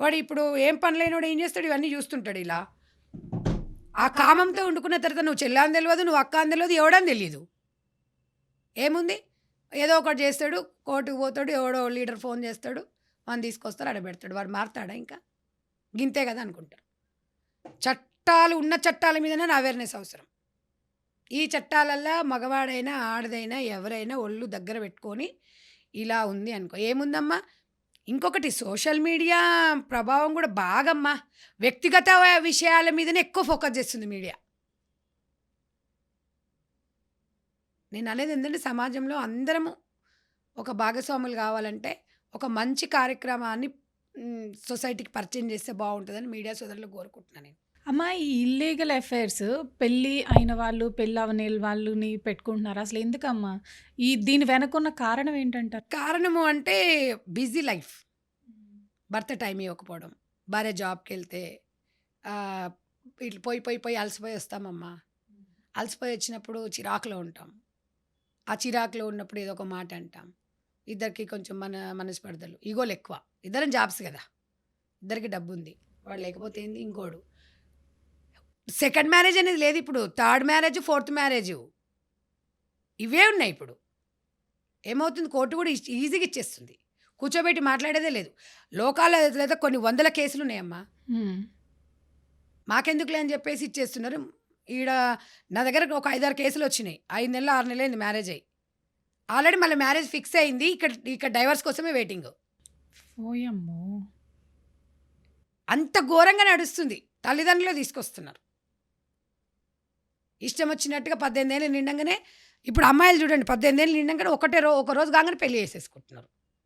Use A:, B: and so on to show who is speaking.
A: వాడు ఇప్పుడు ఏం పనులైన వాడు ఏం చేస్తాడు? ఇవన్నీ చూస్తుంటాడు ఇలా. ఆ కామంతో వండుకున్న తర్వాత నువ్వు చెల్లని తెలియదు నువ్వు అక్క అని తెలియదు ఎవడని తెలియదు ఏముంది? ఏదో ఒకటి చేస్తాడు కోర్టుకు పోతాడు ఎవడో లీడర్ ఫోన్ చేస్తాడు వాడిని తీసుకొస్తాడు ఆడ పెడతాడు వాడు మారుతాడా ఇంకా? గింతే కదా అనుకుంటారు చట్టాలు ఉన్న చట్టాల మీదనే అవేర్నెస్ అవసరం. ఈ చట్టాలల్లో మగవాడైనా ఆడదైనా ఎవరైనా ఒళ్ళు దగ్గర పెట్టుకొని ఇలా ఉంది అనుకో. ఏముందమ్మా? ఇంకొకటి సోషల్ మీడియా ప్రభావం కూడా బాగమ్మా. వ్యక్తిగత విషయాల మీదనే ఎక్కువ ఫోకస్ చేస్తుంది మీడియా. నేను అనేది ఏంటంటే సమాజంలో అందరము ఒక భాగస్వాములు కావాలంటే ఒక మంచి కార్యక్రమాన్ని సొసైటీకి పరిచయం చేస్తే బాగుంటుందని మీడియా సోదరులు కోరుకుంటున్నాను నేను.
B: అమ్మ ఈ ఇల్లీగల్ అఫైర్స్ పెళ్ళి అయిన వాళ్ళు పెళ్ళి అవని వాళ్ళని పెట్టుకుంటున్నారు. అసలు ఎందుకమ్మా? ఈ దీని వెనకున్న కారణం ఏంటంటారు?
A: కారణము అంటే బిజీ లైఫ్. భర్త టైం ఇవ్వకపోవడం. భార్య జాబ్కి వెళ్తే ఆ, ఇట్లా పోయి పోయి పోయి అలసిపోయి వస్తామమ్మా. అలసిపోయి వచ్చినప్పుడు చిరాకులో ఉంటాం. ఆ చిరాకులో ఉన్నప్పుడు ఏదో ఒక మాట అంటాం. ఇద్దరికి కొంచెం మన మనస్పర్ధలు ఈగోలు ఎక్కువ. ఇద్దరం జాబ్స్ కదా. ఇద్దరికి డబ్బు ఉంది వాడు లేకపోతే ఏంది? ఇంకోడు. సెకండ్ మ్యారేజ్ అనేది లేదు ఇప్పుడు. థర్డ్ మ్యారేజ్ ఫోర్త్ మ్యారేజ్ ఇవే ఉన్నాయి ఇప్పుడు. ఏమవుతుంది? కోర్టు కూడా ఈజీగా ఇచ్చేస్తుంది. కూర్చోబెట్టి మాట్లాడేదే లేదు. లోకాల లేదా కొన్ని వందల కేసులు ఉన్నాయమ్మా. మాకెందుకులే అని చెప్పేసి ఇచ్చేస్తున్నారు. ఈడ నా దగ్గర ఒక ఐదారు కేసులు వచ్చినాయి. ఐదు నెలలు ఆరు నెలలు అయింది మ్యారేజ్ అయ్యి. ఆల్రెడీ మళ్ళీ మ్యారేజ్ ఫిక్స్ అయింది. ఇక్కడ ఇక్కడ డైవర్స్ కోసమే వెయిటింగ్.
B: ఓయమ్మో.
A: అంత ఘోరంగా నడుస్తుంది. తల్లిదండ్రులు తీసుకొస్తున్నారు. ఇష్టం వచ్చినట్టుగా పద్దెనిమిది ఏళ్ళు నిండంగానే ఇప్పుడు అమ్మాయిలు చూడండి పద్దెనిమిది ఏళ్ళు నిండంగానే ఒకటే రో ఒక రోజు కాగానే పెళ్ళి చేసేసుకుంటున్నారు.